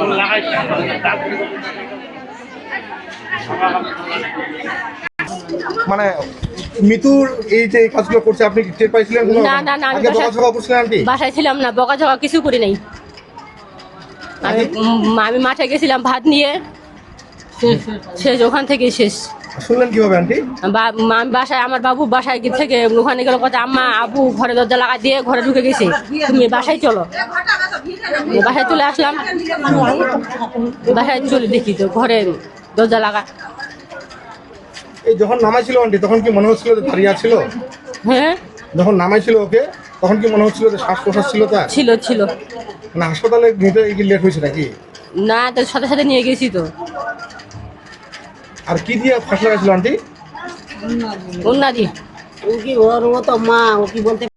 Wala kayo. মানে মিতুর এই যে কাজগুলো করছে আপনি টের পাইছিলেন না, না, না, আমি বকাঝকা করছিলেন আন্টি? বাসায় ছিলাম না বকাঝকা কিছু করি নাই। আমি আমি মাঠে গেছিলাম ভাত নিয়ে। শেষ ওখান থেকে শেষ। শুনলেন কীভাবে আন্টি? বাসায় আমার বাবু বাসায় গিয়ে থেকে ওখানে গেল কথা আম্মা আবু ঘরে দরজা লাগা দিয়ে ঘরে ঢুকে গেছে। তুমি বাসায় চলো। বাসায় চলে আসলাম। বাসায় চলে দেখি তো ঘরে দরজা লাগা। এই যখন নামাইছিল আন্টি তখন কি মনে হচ্ছিল যে দাঁড়িয়ে ছিল হ্যাঁ? যখন নামাইছিল ওকে তখন কি মনে হচ্ছিল যে শ্বাস প্রশ্বাস ছিল তার? ছিল ছিল। মানে হাসপাতালে নিতে কি লেট হয়েছে নাকি? না তো সাথে সাথে নিয়ে গেছি তো। আর কি দিয়ে ফাঁস লাগাইছিল আন্টি? ও কি ওর মতো মা ও কি বলতে